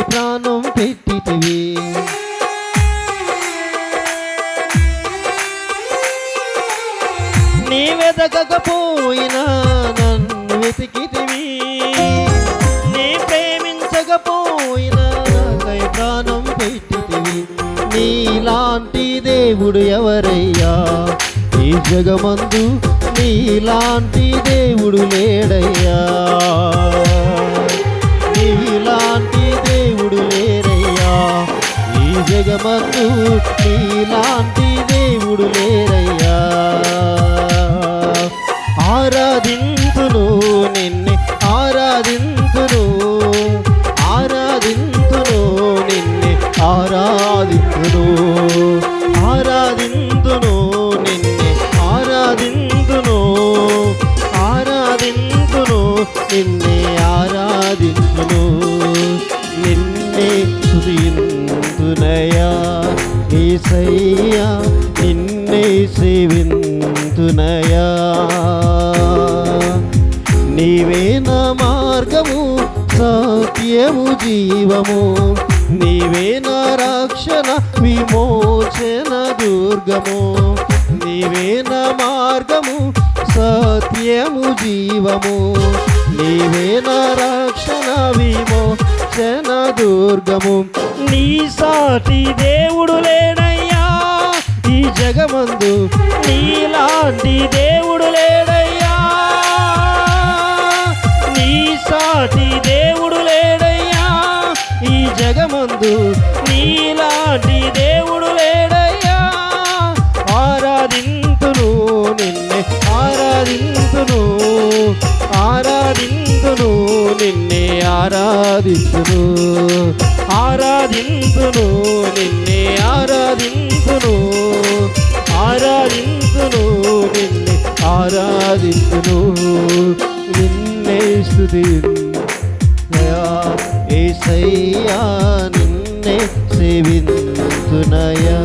పెట్టితివి. నీ వెతకకపోయినా నన్ను వెతికితివి. నీ ప్రేమించకపోయినా నాకై ప్రాణం పెట్టితివి. నీలాంటి దేవుడు ఎవరయ్యా? ఈ జగమందు నీలాంటి దేవుడు లేడయ్యా. జగమందు నీలాంటి దేవుడు లేరయ్యా. ఆరాధింతును నిన్నే ఆరాధింతును ఆరాధింతును నిన్నే ఆరాధింతును. ఆరాధింతును నిన్నే ఆరాధింతును ఆరాధింతును నిన్నే ఆరాధింతును. నిన్నే సేవింతునయా ఈసయ్యా నిన్నే సేవింతునయా. నీవే నా మార్గము సత్యము జీవము. నీవే నా రక్షణ విమోచన దుర్గము. నీవే నా మార్గము సత్యము జీవము. నీవే నా రక్షణ విమోచన దుర్గము. నీ సాటి దేవుడు లేడయ్యా. ఈ జగమందు నీలాంటి దేవుడు లేడయ్యా. నీ సాటి దేవుడు లేడయ్యా. ఈ జగమందు నీలాంటి దేవుడు లేడయ్యా. ఆరాధింతును నిన్నే ఆరాధింతును ఆరాధింతును నిన్నే ఆరాధింతును ఆరాధింతును నిన్నే ఆరాధింతును ఆరాధింతును నిన్నే ఆరాధింతును నిన్నే స్తుతి ఏసయ్యా నిన్నే సేవింతునయా